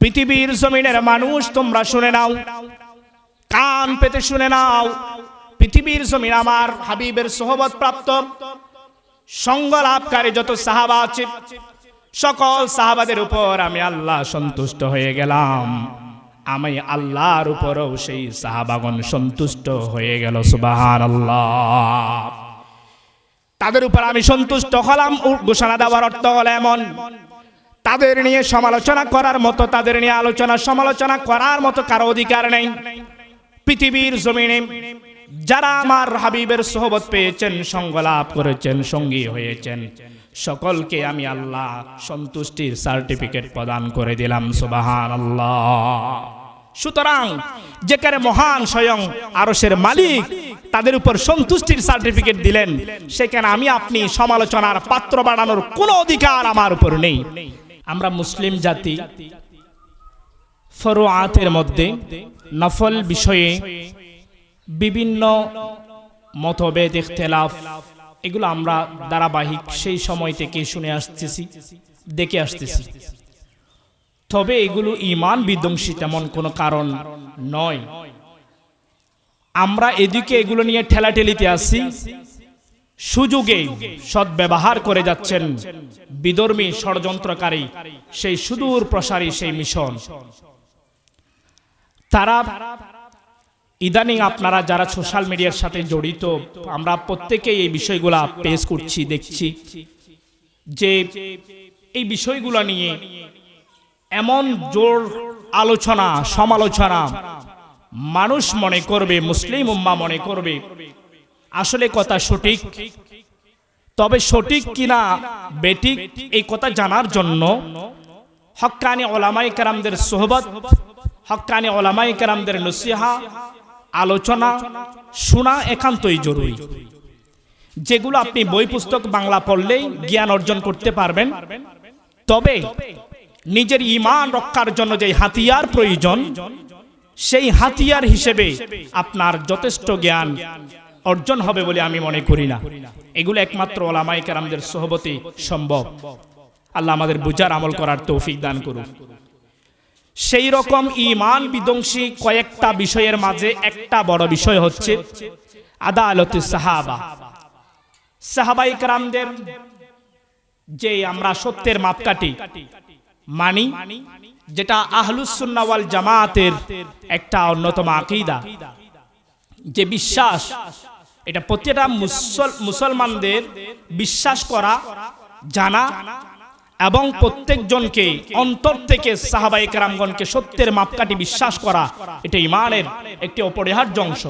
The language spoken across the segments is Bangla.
পৃথিবীর জমিনের মানুষ তোমরা শুনে নাও, কান পেতে শুনে নাও। পৃথিবীর জমিন আমার হাবিবের সোহবত প্রাপ্ত। সঙ্গ লাভকারী যত সাহাবা আছে, সকল সাহাবাদের উপর আমি আল্লাহ সন্তুষ্ট হয়ে গেলাম। আমি আল্লাহর উপরও সেই সাহাবাগন সন্তুষ্ট হয়ে গেল সুবাহান আল্লাহ তাদের উপর আমি সন্তুষ্ট হলাম, ঘোষণা দেওয়ার অর্থ হলো এমন। তাদের নিয়ে সমালোচনা করার মতো, তাদের নিয়ে আলোচনা, সমালোচনা করার মতো কারও অধিকার নেই। পৃথিবীর জমিনে যারা আমার হাবিবের সোহবত পেয়েছেন সঙ্গ লাভ করেছেন, সঙ্গী হয়েছেন, সকলকে আমি আল্লাহ সন্তুষ্টির সার্টিফিকেট প্রদান করে দিলাম সুবাহান আল্লাহ সুতরাং যেখানে মহান স্বয়ং আরসের মালিক তাদের উপর সন্তুষ্টির সার্টিফিকেট দিলেন, সেখানে আমি আপনি সমালোচনার পাত্র বানানোর কোনো অধিকার আমার উপর নেই। আমরা মুসলিম জাতি ফরোয়াতের মধ্যে নফল বিষয়ে বিভিন্ন মতভেদ, ইখতলাফ, এগুলো আমরা ধারাবাহিক সেই সময় থেকে শুনে আসতেছি, দেখে আসতেছি। তবে এগুলো ইমান বিধ্বংসী তেমন কোনো কারণ নয়। আমরা এদিকে এগুলো নিয়ে ঠেলাঠেলিতে আসি সুযোগে সদ্ব্যবহার করে যাচ্ছেন বিধর্মী ষড়যন্ত্রকারী সেই সুদূর প্রসারী সেই মিশন। তারা ইদানিং আপনারা যারা সোশ্যাল মিডিয়ার সাথে জড়িত, আমরা প্রত্যেকেই এই বিষয়গুলা পেশ করছি, দেখছি যে এই বিষয়গুলো নিয়ে এমন জোর আলোচনা, সমালোচনা মানুষ মনে করবে, মুসলিম উম্মা মনে করবে আসলে কথা সঠিক। তবে সঠিক কিনা বেঠিক এই কথা জানার জন্য হক্কানি ওলামাই কারামদের সোহবত হক্কানি ওলামাই কারামদের নসিহা, আলোচনা শোনা একান্তই জরুরি। যেগুলো আপনি বই পুস্তক বাংলা পড়লেই জ্ঞান অর্জন করতে পারবেন। তবে নিজের ইমান রক্ষার জন্য যে হাতিয়ার প্রয়োজন, সেই হাতিয়ার হিসেবে আপনার যথেষ্ট জ্ঞান অর্জন হবে বলে আমি মনে করি না। এগুলো একমাত্র ওলামাই কেরামদের সহবতে সম্ভব। আল্লাহ আমাদের বুঝার আমল করার তৌফিক দান করুন। সেই রকম ইমান বিধ্বংসী কয়েকটা বিষয়ের মাঝে একটা বড় বিষয় হচ্ছে আদালত সাহাবা। সাহাবাই কেরামদের যে আমরা সত্যের মাপকাঠি মানি, যেটা আহলুসুন্নাওয়াল জামাতের একটা অন্যতম আকিদা। যে বিশ্বাস, এটা মুসল মুসলমানদের বিশ্বাস করা, জানা এবং প্রত্যেকজনকে অন্তর থেকে সাহাবাই কেরামগণকে সত্যের মাপকাঠি বিশ্বাস করা, এটা ইমানের একটি অপরিহার্য অংশ।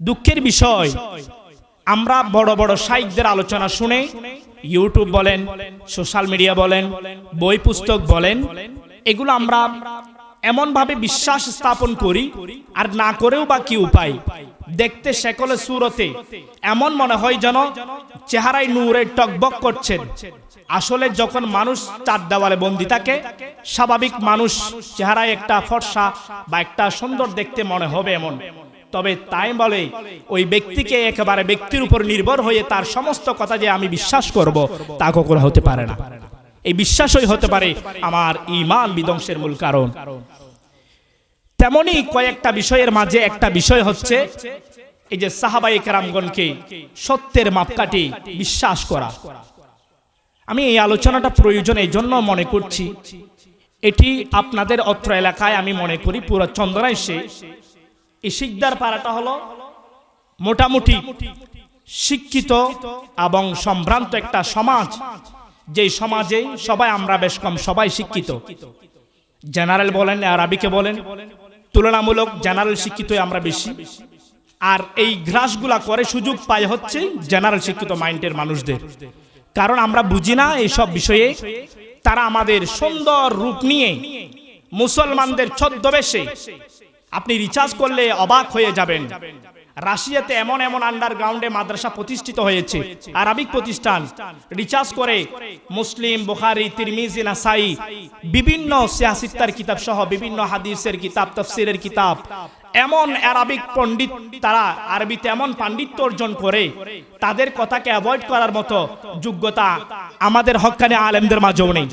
দুঃখের বিষয়, আমরা বড় বড় সাহিত্যের আলোচনা শুনে ইউটিউব বলেন, সোশ্যাল মিডিয়া বলেন, বই পুস্তক বলেন, এগুলো আমরা এমনভাবে বিশ্বাস স্থাপন করি আর না করেও বা কি উপায়? দেখতে সেকলে সুরতে এমন মনে হয় যেন চেহারায় নূরে টকবক করছেন। আসলে যখন মানুষ চার দেওয়ালে বন্দি থাকে, স্বাভাবিক মানুষ চেহারায় একটা ফর্সা বা একটা সুন্দর দেখতে মনে হবে এমন। তবে তাই বলে, ওই ব্যক্তিকে একেবারে ব্যক্তির উপর নির্ভর হয়ে তার সমস্ত কথা যে আমি বিশ্বাস করব, তা কখনো হতে পারে না। এই বিশ্বাসই হতে পারে আমার ইমান বিধ্বংসের মূল কারণ। তেমনি কয়েকটা বিষয়ের মাঝে একটা বিষয় হচ্ছে এই যে সাহাবাই কেরামগণকে সত্যের মাপকাঠি বিশ্বাস করা। আমি এই আলোচনাটা প্রয়োজন এই জন্য মনে করছি, এটি আপনাদের অত্র এলাকায় আমি মনে করি পুরো চন্দ্রাইশে এই শিকদার পাড়াটা হলো মোটামুটি শিক্ষিত এবং সম্ভ্রান্ত একটা সমাজ যে সমাজে সবাই আমরা বেশ কম, সবাই শিক্ষিত। জেনারেল বলেন, আরবিকে বলেন, তুলনামূলক জেনারেল শিক্ষিত আমরা বেশি। আর এই গ্রাসগুলা করে সুযোগ পায় হচ্ছে জেনারেল শিক্ষিত মাইন্ডের মানুষদের। কারণ আমরা বুঝি না এইসব বিষয়ে, তারা আমাদের সুন্দর রূপ নিয়ে মুসলমানদের ছদ্মবেশে আপনি রিচার্জ করলে অবাক হয়ে যাবেন। রাশিয়াতে এমন এমন আন্ডারগ্রাউন্ডে মাদ্রাসা প্রতিষ্ঠিত হয়েছে। আরবিক প্রতিষ্ঠান। রিচার্জ করে মুসলিম, বুখারি, তিরমিজি, নাসাই, বিভিন্ন সিয়াসিত্তার কিতাব সহ বিভিন্ন হাদিসের কিতাব, তফসিরের কিতাব। এমন আরবিক পণ্ডিত তারা আরবিতে এমন পাণ্ডিত্য অর্জন করে, তাদের কথাকে অ্যাভয়েড করার মতো যোগ্যতা আমাদের হক্কানি আলেমদের মাঝেও নেই।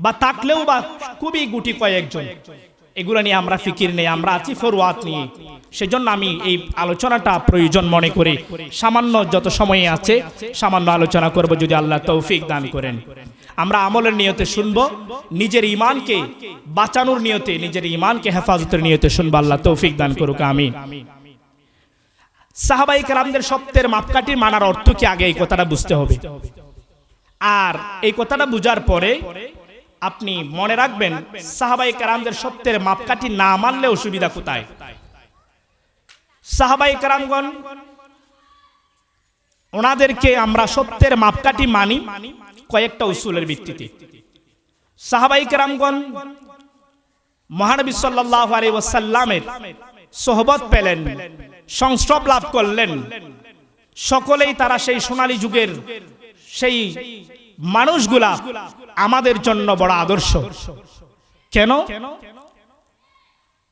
বা থাকলেও বা খুবই গুটি কয়েকজন। এগুলো নিয়ে আমরা ফিকির নেই, আমরা আছি ফরওয়াত নিয়ে। সেজন্য আমি এই আলোচনাটা প্রয়োজন মনে করি। সামান্য যত সময় আছে, সামান্য আলোচনা করব যদি আল্লাহ তৌফিক দান করেন। আমরা আমলের নিয়তে শুনব, নিজের ইমানকে বাঁচানোর নিয়তে, নিজের ইমানকে হেফাজতের নিয়তে শুনব, আল্লাহ তৌফিক দান করুক, আমিন। সাহাবাই কালামদের সত্যের মাপকাঠি মানার অর্থ কি? আগে এই কথাটা বুঝতে হবে। আর এই কথাটা বুঝার পরে আপনি মনে রাখবেন সাহাবাই কারামদের সত্যের মাপকাঠি না মানলে অসুবিধা কোথায়? সাহাবাই কারামগণ, ওনাদেরকে আমরা সত্যের মাপকাঠি মানি কয়েকটা উসুলের ভিত্তিতে। সাহাবাই কারামগণ, মহানবী সাল্লাহ আলী সোহবত পেলেন, সংস্রব লাভ করলেন। সকলেই তারা সেই সোনালী যুগের সেই মানুষগুলা আমাদের জন্য বড় আদর্শ। কেন?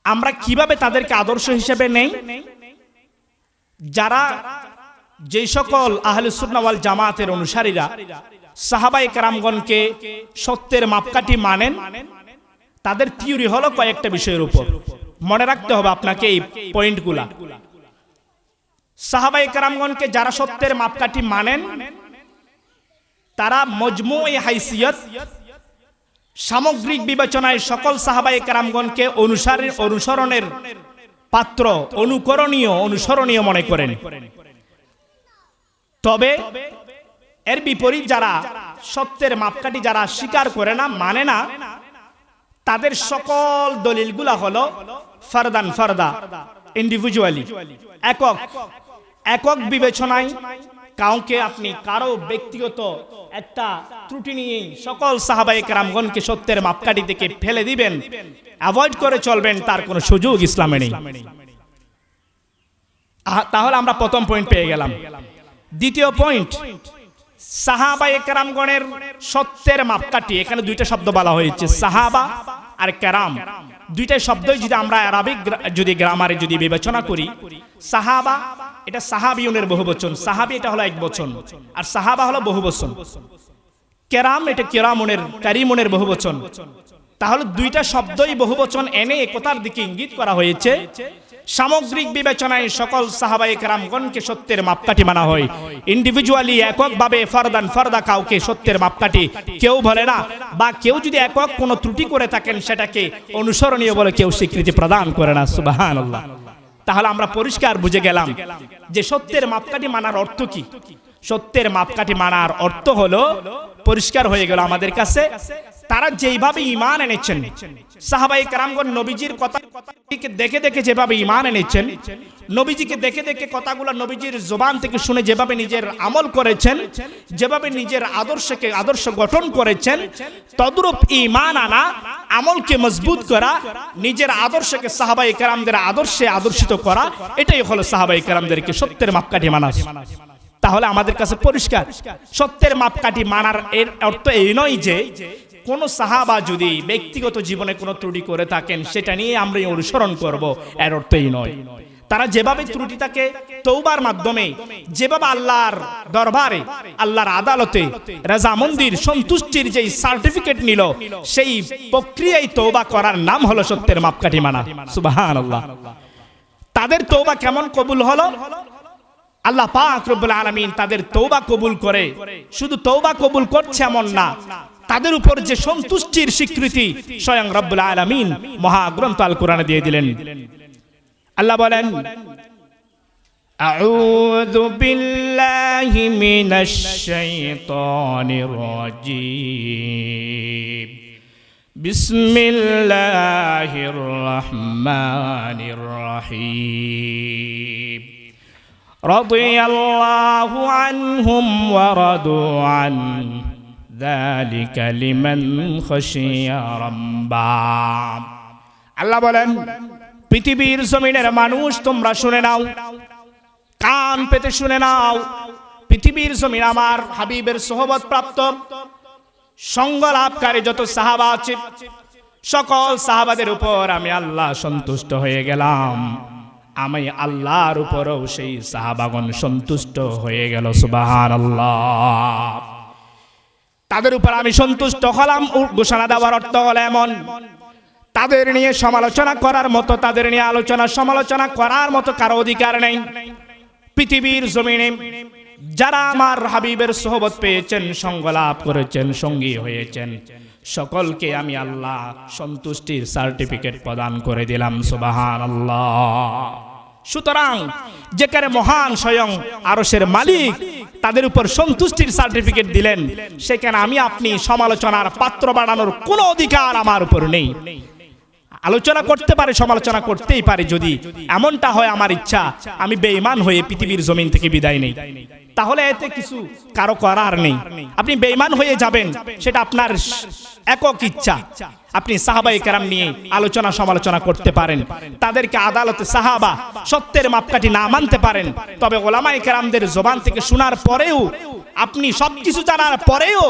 আমরা কীভাবে তাদেরকে আদর্শ হিসেবে নেই? যারা যে সকল আহলুসুন্নাওয়াল জামাতের অনুসারীরা সাহাবাই কারামগণকে সত্যের মাপকাঠি মানেন, তাদের থিওরি হলো কয়েকটা বিষয়ের উপর। মনে রাখতে হবে আপনাকে এই পয়েন্টগুলা সাহাবাই কারামগণকে যারা সত্যের মাপকাঠি মানেন তারা মজমু হাইসিয়ত, সামগ্রিক বিবেচনায় সকল সাহাবাই কারামগণকে অনুসারী অনুসরণের পাত্র, অনুকরণীয়, অনুসরণীয় মনে করেন। তবে এর বিপরীত যারা সত্যের মাপকাঠি যারা স্বীকার করে না মানে না, তাদের সকল দলিলগুলা হলো ফারদান ফারদা ইন্ডিভিজুয়ালি একক একক বিবেচনায় কাউকে আপনি, কারও ব্যক্তিগত একটা ত্রুটি নিয়ে সকল সাহাবাই রামগণকে সত্যের মাপকাঠি থেকে ফেলে দিবেন, অ্যাভয়েড করে চলবেন, তার কোনো সুযোগ ইসলামে নেই। তাহলে আমরা প্রথম পয়েন্ট পেয়ে গেলাম। দ্বিতীয় পয়েন্ট সাহাবা একরামগণের সত্যের মাপকাঠি। এখানে দুইটা শব্দ বলা হয়েছে, সাহাবা আর ক্যারাম দুইটা শব্দই যদি আমরা আরবিক যদি গ্রামারে যদি বিবেচনা করি, সাহাবা, এটা সাহাবিউনের বহু বচন। সাহাবি এটা হলো এক বচন, আর সাহাবা হলো বহু বচন। কেরাম এটা কেরামনের, কারিমনের বহু বচন। তাহলে দুইটা শব্দই বহু বচন এনে একতার দিকে ইঙ্গিত করা হয়েছে সামগ্রিক বিবেচনায় সকল সাহাবাই কেরামগণকে সত্যের মাপকাঠি মানা হয়। ইন্ডিভিজুয়ালি এককভাবে ফরদান ফরদা কাউকে সত্যের মাপকাঠি। কেউ বলে না, বা কেউ যদি একক কোনো ত্রুটি করে থাকেন, সেটাকে অনুসরণীয় বলে কেউ স্বীকৃতি প্রদান করে না। সুবাহান তাহলে আমরা পরিষ্কার বুঝে গেলাম যে সত্যের মাপকাঠি মানার অর্থ কি? সত্যের মাপকাঠি মানার অর্থ হলো, পরিষ্কার হয়ে গেল আমাদের কাছে তারা যেইভাবে ইমান এনেছেন সাহাবাই কারামগণ নবীজির কথা দেখে দেখে যেভাবে ইমান এনেছেন, নবীজিকে দেখে দেখে কথাগুলো নবীজির জবান থেকে শুনে যেভাবে নিজের আমল করেছেন, যেভাবে নিজের আদর্শকে, আদর্শ গঠন করেছেন, তদ্রূপ ইমান আনা, আমলকে মজবুত করা, নিজের আদর্শকে সাহাবাই কারামদের আদর্শে আদর্শিত করা, এটাই হলো সাহাবাই কারামদেরকে সত্যের মাপকাঠি মানা। তাহলে আমাদের কাছে পরিষ্কার, সত্যের মাপকাঠি মানার এর অর্থ এই নয় যে কোন সাহাবা যদি ব্যক্তিগত জীবনে কোনো ত্রুটি করে থাকেন, সেটা নিয়ে আমরা অনুসরণ করব, এর অর্থ এই নয়। তারা যেভাবে ত্রুটিটাকে তৌবার মাধ্যমে, যেভাবে আল্লাহর দরবারে, আল্লাহর আদালতে রাজা মন্দির সন্তুষ্টির যেই সার্টিফিকেট নিল, সেই প্রক্রিয়ায় তৌবা করার নাম হলো সত্যের মাপকাঠি মানা। সুবাহান আল্লাহ তাদের তৌবা কেমন কবুল হলো? আল্লাহ পাক রব্বুল আলামিন তাদের তৌবা কবুল করে। শুধু তৌবা কবুল করছে এমন না তাদের উপর যে সন্তুষ্টির স্বীকৃতি স্বয়ং রব্বুল আলামিন মহাগ্রন্থ আল কোরআনে দিয়ে দিলেন আল্লাহ বলেন أعوذ بالله من الشيطان الرجيم بسم الله الرحمن الرحيم رضي الله عنهم ورضوا عنه ذلك لمن خشي ربا আল্লাহ বলেন পৃথিবীর জমিনের মানুষ তোমরা শুনে নাও কান পেতে শুনে নাও পৃথিবীর জমিন আমার হাবিবের সোহবত প্রাপ্ত সঙ্গ লাভকারী যত সাহাবা আছে সকল সাহাবাদের উপর আমি আল্লাহ সন্তুষ্ট হয়ে গেলাম আমি আল্লাহর উপরও সেই সাহাবাগণ সন্তুষ্ট হয়ে গেল সুবাহান আল্লাহ তাদের উপর আমি সন্তুষ্ট হলাম। ঘোষণা দেওয়ার অর্থ হলো এমন। তাদের নিয়ে সমালোচনা করার মতো, তাদের নিয়ে আলোচনা, সমালোচনা করার মতো কারও অধিকার নেই। পৃথিবীর জমিনে যারা আমার হাবিবের সোহবত পেয়েছেন সঙ্গ লাভ করেছেন, সঙ্গী হয়েছেন, সকলকে আমি আল্লাহ সন্তুষ্টির সার্টিফিকেট প্রদান করে দিলাম সুবাহান আল্লাহ সুতরাং যেখানে মহান স্বয়ং আরসের মালিক তাদের উপর সন্তুষ্টির সার্টিফিকেট দিলেন, সেখানে আমি আপনি সমালোচনার পাত্র বাড়ানোর কোনো অধিকার আমার উপর নেই। আলোচনা করতে পারে, সমালোচনা করতেই পারে। যদি এমনটা হয় আমার ইচ্ছা, আমি বেঈমান হয়ে পৃথিবীর জমিন থেকে বিদায় নেই। তাহলে এতে কিছু কারও করার নেই। আপনি বেঈমান হয়ে যাবেন, সেটা আপনার একক ইচ্ছা। আপনি সাহাবাই কেরাম নিয়ে আলোচনা, সমালোচনা করতে পারেন। তাদেরকে আদালতে সাহাবা সত্যের মাপকাঠি না মানতে পারেন। তবে ওলামাই কেরামদের জবান থেকে শোনার পরেও, আপনি সবকিছু জানার পরেও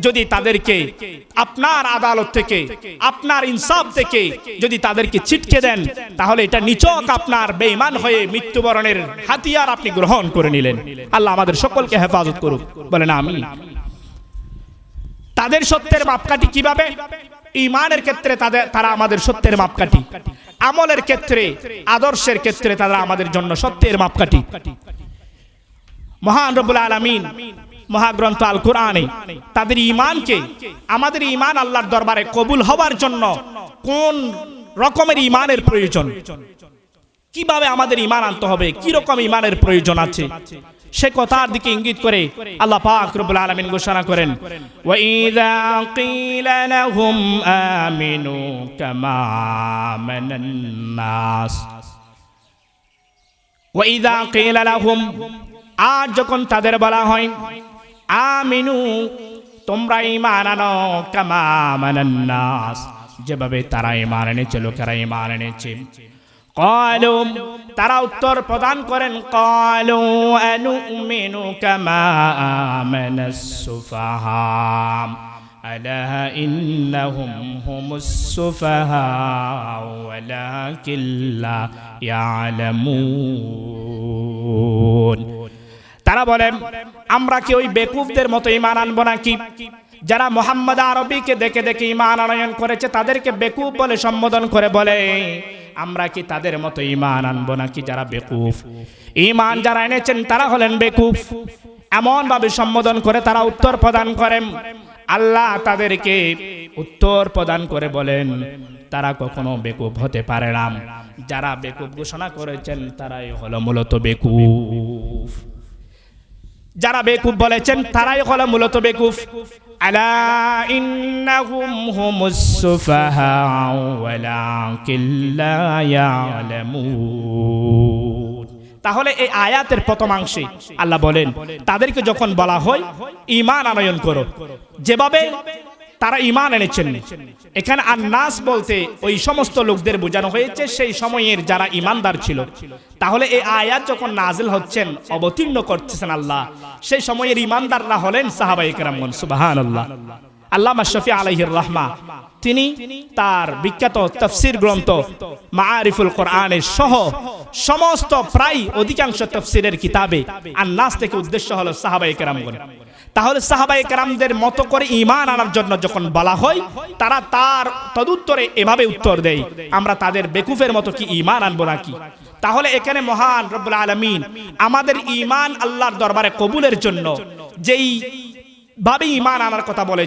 যদি তাদেরকে আপনার আদালত থেকে, আপনার ইনসাফ থেকে যদি তাদেরকে ছিটকে দেন, তাহলে এটা নিচক আপনার বেঈমান হয়ে মৃত্যুবরণের হাতিয়ার আপনি গ্রহণ করে নিলেন। আল্লাহ আমাদের সকলকে হেফাজত করুক। বলেন আমি তাদের সত্যের মাপকাঠি কীভাবে? ইমানের ক্ষেত্রে তাদের, তারা আমাদের সত্যের মাপকাঠি। আমলের ক্ষেত্রে, আদর্শের ক্ষেত্রে তারা আমাদের জন্য সত্যের মাপকাঠি। মহান রব্বুল আলামিন মহাগ্রন্থ আল কোরআনে তাদের ইমানকে আমাদের ইমান আল্লাহর দরবারে কবুল হবার জন্য কোন রকমের ইমানের প্রয়োজন? কীভাবে আমাদের ইমান আনতে হবে? কি রকম ইমানের প্রয়োজন আছে? সে কথার দিকে ইঙ্গিত করে আল্লাহ পাক রব্বুল আলামিন ঘোষণা করেন ওয়া ইযা কিলা লাহুম আমিনু কামা আমানান নাস। ওয়াইদা কিলা লাহুম, আর যখন তাদের বলা হয় আমিনু তোমরা ঈমান আনো কামা আমানান নাস যেভাবে তারা ঈমান এনেছে লোকেরা ঈমান এনেছে কলু তারা উত্তর প্রদান করেন কলু আনুমিনু কামা আমানাস সুফাহা ألا إنهم هم السفهاء ولكن لا يعلمون তারা বলেন, আমরা কি ওই বেকুবদের মতো ইমান আনব নাকি? যারা মোহাম্মদ আরবিকে দেখে দেখে ইমান আনয়ন করেছে, তাদেরকে বেকুব বলে সম্বোধন করে বলে, আমরা কি তাদের মতো ইমান আনব নাকি যারা বেকুফ ইমান যারা এনেছেন, তারা হলেন বেকুফ এমন ভাবে সম্বোধন করে তারা উত্তর প্রদান করেন। আল্লাহ তাদেরকে উত্তর প্রদান করে বলেন, তারা কখনো বেকুব হতে পারে না। যারা বেকুব ঘোষণা করেছেন, তারাই হলো মূলত বেকুফ যারা বেকুফ বলেছেন, তারাই হলো মূলত বেকুফ। আলা তাহলে এই আয়াতের প্রথমাংশে আল্লাহ বলেন, তাদেরকে যখন বলা হয় ইমান আনয়ন করো। যেভাবে তারা ইমান এনেছেন। এখানে আর নাস বলতে ওই সমস্ত লোকদের বোঝানো হয়েছে সেই সময়ের যারা ইমানদার ছিল। তাহলে এই আয়াত যখন নাজিল হচ্ছেন, অবতীর্ণ করতেছেন আল্লাহ, সেই সময়ের ইমানদাররা হলেন সাহাবাই কেরামগন সুবাহান আল্লাহ আল্লামা শফি আলহির রহমা। তিনি তার বিখ্যাত তফসির গ্রন্থ মারিফুল কোরআনের সহ সমস্ত প্রায় অধিকাংশ তফসিরের কিতাবে আর নাস থেকে উদ্দেশ্য হলো সাহাবাই কেরামগণ। তাহলে সাহাবাই কেরামদের মতো করে ইমান আনার জন্য যখন বলা হয়, তারা তার তদুত্তরে এভাবে উত্তর দেয়, আমরা তাদের বেকুফের মতো কি ইমান আনব নাকি? তাহলে এখানে মহান রব্বুল আলমিন আমাদের ইমান আল্লাহর দরবারে কবুলের জন্য যেই ভাবে ইমান আনার কথা বলেছে